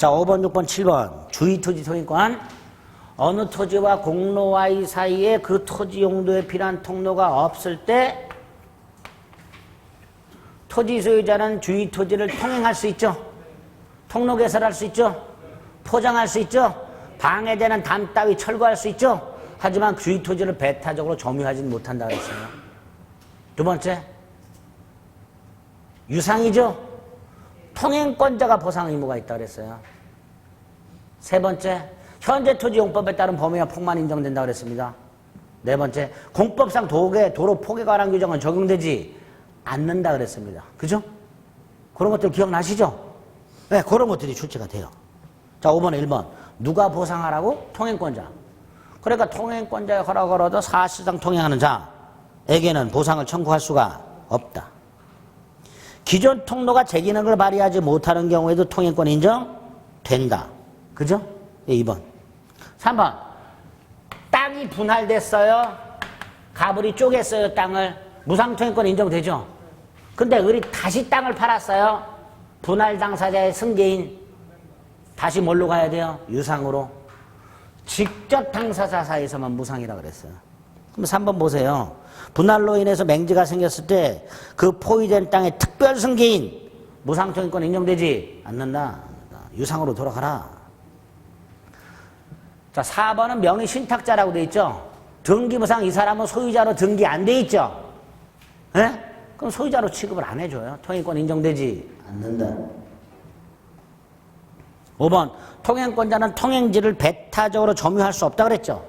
자, 5번, 6번, 7번. 주의토지 통행권. 어느 토지와 공로와의 사이에 그 토지 용도에 필요한 통로가 없을 때 토지 소유자는 주의 토지를 통행할 수 있죠. 통로 개설할 수 있죠. 포장할 수 있죠. 방해되는 담 따위 철거할 수 있죠. 하지만 주의 토지를 배타적으로 점유하지는 못한다 그랬어요. 두 번째, 유상이죠. 통행권자가 보상 의무가 있다 그랬어요. 세 번째, 현재 토지 용법에 따른 범위와 폭만 인정된다 그랬습니다. 네 번째, 공법상 도계, 도로 포개 관한 규정은 적용되지 않는다 그랬습니다. 그죠? 그런 것들 기억나시죠? 네, 그런 것들이 출제가 돼요. 자, 5번, 1번. 누가 보상하라고? 통행권자. 그러니까 통행권자의 허락을 얻어 사실상 통행하는 자에게는 보상을 청구할 수가 없다. 기존 통로가 제 기능을 발휘하지 못하는 경우에도 통행권 인정된다. 그죠? 예, 2번. 3번. 땅이 분할됐어요. 가불이 쪼갰어요, 땅을. 무상통행권 인정되죠? 근데 을이 다시 땅을 팔았어요. 분할 당사자의 승계인. 다시 뭘로 가야 돼요? 유상으로. 직접 당사자 사이에서만 무상이라 그랬어요. 그럼 3번 보세요. 분할로 인해서 맹지가 생겼을 때 그 포위된 땅의 특별 승계인 무상통행권 인정되지 않는다. 유상으로 돌아가라. 자, 4번은 명의 신탁자라고 돼 있죠. 등기부상 이 사람은 소유자로 등기 안 돼 있죠. 예? 그럼 소유자로 취급을 안 해줘요. 통행권 인정되지 않는다. 5번 통행권자는 통행지를 배타적으로 점유할 수 없다 그랬죠.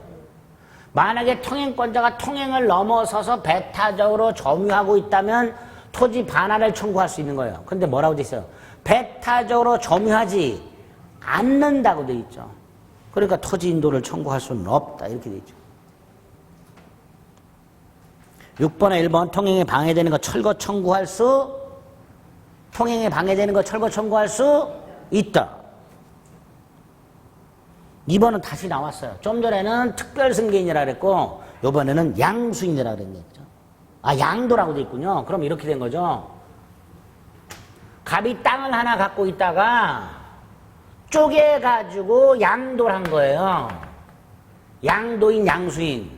만약에 통행권자가 통행을 넘어서서 배타적으로 점유하고 있다면 토지 반환을 청구할 수 있는 거예요. 근데 뭐라고 돼 있어요? 배타적으로 점유하지 않는다고 돼 있죠. 그러니까 토지 인도를 청구할 수는 없다 이렇게 돼 있죠. 6번에 1번 통행에 방해되는 거 철거 청구할 수 통행에 방해되는 거 철거 청구할 수 있다. 2번은 다시 나왔어요. 좀 전에는 특별 승계인이라 그랬고 이번에는 양수인이라 그랬네. 그죠? 아, 양도라고 돼 있군요. 그럼 이렇게 된 거죠. 갑이 땅을 하나 갖고 있다가 쪼개가지고 양도를 한 거예요. 양도인, 양수인.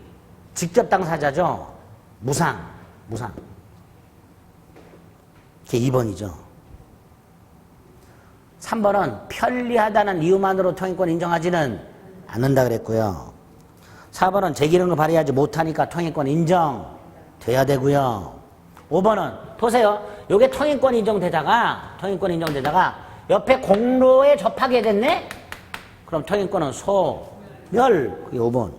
직접 당사자죠. 무상, 무상. 그게 2번이죠. 3번은 편리하다는 이유만으로 통행권 인정하지는 않는다 그랬고요. 4번은 제 기능을 발휘하지 못하니까 통행권 인정돼야 되고요. 5번은 보세요. 요게 통행권 인정되다가 통행권 인정되다가 옆에 공로에 접하게 됐네? 그럼 통행권은 소멸. 그게 5번.